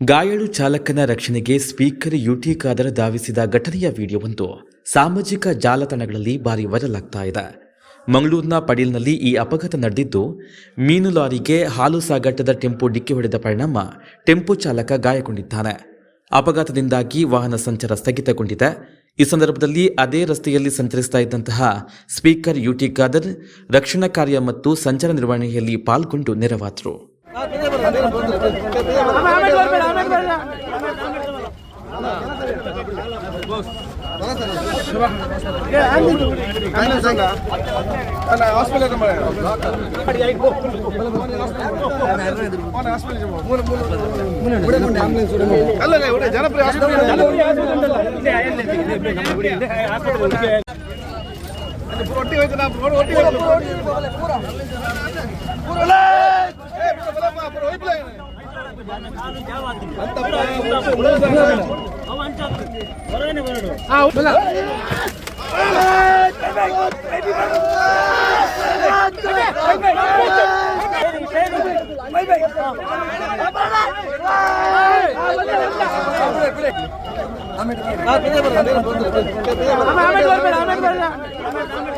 ಗಾಯಾಳು ಚಾಲಕನ ರಕ್ಷಣೆಗೆ ಸ್ಪೀಕರ್ ಯುಟಿ ಖಾದರ್ ಧಾವಿಸಿದ ಘಟನೆಯ ವಿಡಿಯೋವೊಂದು ಸಾಮಾಜಿಕ ಜಾಲತಾಣಗಳಲ್ಲಿ ಭಾರಿ ವೈರಲ್ ಆಗ್ತಾ ಇದೆ. ಮಂಗಳೂರಿನ ಪಡೀಲ್ನಲ್ಲಿ ಈ ಅಪಘಾತ ನಡೆದಿದ್ದು, ಮೀನು ಲಾರಿಗೆ ಹಾಲು ಸಾಗಾಟದ ಟೆಂಪೋ ಡಿಕ್ಕಿ ಹೊಡೆದ ಪರಿಣಾಮ ಟೆಂಪೋ ಚಾಲಕ ಗಾಯಗೊಂಡಿದ್ದಾನೆ. ಅಪಘಾತದಿಂದಾಗಿ ವಾಹನ ಸಂಚಾರ ಸ್ಥಗಿತಗೊಂಡಿದೆ. ಈ ಸಂದರ್ಭದಲ್ಲಿ ಅದೇ ರಸ್ತೆಯಲ್ಲಿ ಸಂಚರಿಸ್ತಾ ಇದ್ದಂತಹ ಸ್ಪೀಕರ್ ಯುಟಿ ಖಾದರ್ ರಕ್ಷಣಾ ಕಾರ್ಯ ಮತ್ತು ಸಂಚಾರ ನಿರ್ವಹಣೆಯಲ್ಲಿ ಪಾಲ್ಗೊಂಡು ನೆರವಾದರು. ಜನಪ್ರಿಯ ಒಟ್ಟಿ ಹೋಯ್ತು ನಾ ಒಟ್ಟಿ ಹೋಗ್ಲಿ ಪೂರ ಪೂರ ಆಮೇಲೆ ಬರ್ಬೇಡ ಆಮೇಲೆ ಬರ್ಬೇಡ